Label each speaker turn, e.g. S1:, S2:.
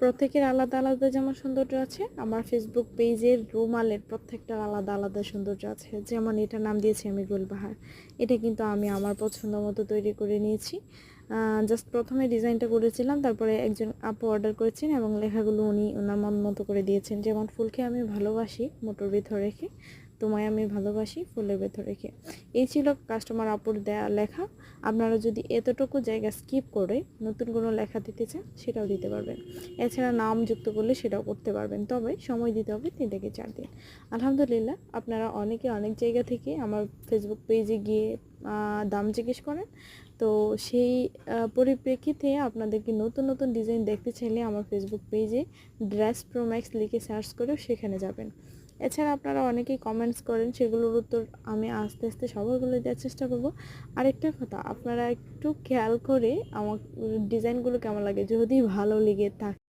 S1: প্রত্যেকের আলাদা আলাদা যেমন সৌন্দর্য আছে, আমার ফেসবুক পেজের রুমালের প্রত্যেকটার আলাদা আলাদা সৌন্দর্য আছে। যেমন এটা নাম দিয়েছি আমি গোলবাহার এটা কিন্তু আমি আমার পছন্দ মতো তৈরি করে নিয়েছি। জাস্ট প্রথমে ডিজাইনটা করেছিলাম, তারপরে একজন আপু অর্ডার করেছেন এবং লেখাগুলো উনি ওনার মন মতো করে দিয়েছেন। যেমন ফুলকে আমি ভালোবাসি, মোটর ভিতর রেখে। তোমায় আমি ভালোবাসি ফুলের ভেতর রেখে। এই ছিল কাস্টমার আপুর দেয়া লেখা। আপনারা যদি এতটুকু জায়গা স্কিপ করে নতুন কোনো লেখা দিতে চান, সেটাও দিতে পারবেন। এছাড়া নাম যুক্ত করলে সেটাও করতে পারবেন। তবে সময় দিতে হবে তিন থেকে চার দিন। আলহামদুলিল্লাহ, আপনারা অনেকে অনেক জায়গা থেকে আমার ফেসবুক পেজে গিয়ে দাম জিজ্ঞেস করেন। তো সেই পরিপ্রেক্ষিতে আপনাদেরকে নতুন নতুন ডিজাইন দেখতে চাইলে আমার ফেসবুক পেজে ড্রেস প্রোম্যাক্স লিখে সার্চ করেও সেখানে যাবেন। এছাড়া আপনারা অনেকেই কমেন্টস করেন, সেগুলোর উত্তর আমি আস্তে আস্তে সবাইগুলো দেওয়ার চেষ্টা করব। আরেকটা কথা, আপনারা একটু খেয়াল করে আমার ডিজাইনগুলো কেমন লাগে? যদি ভালো লেগে থাকে।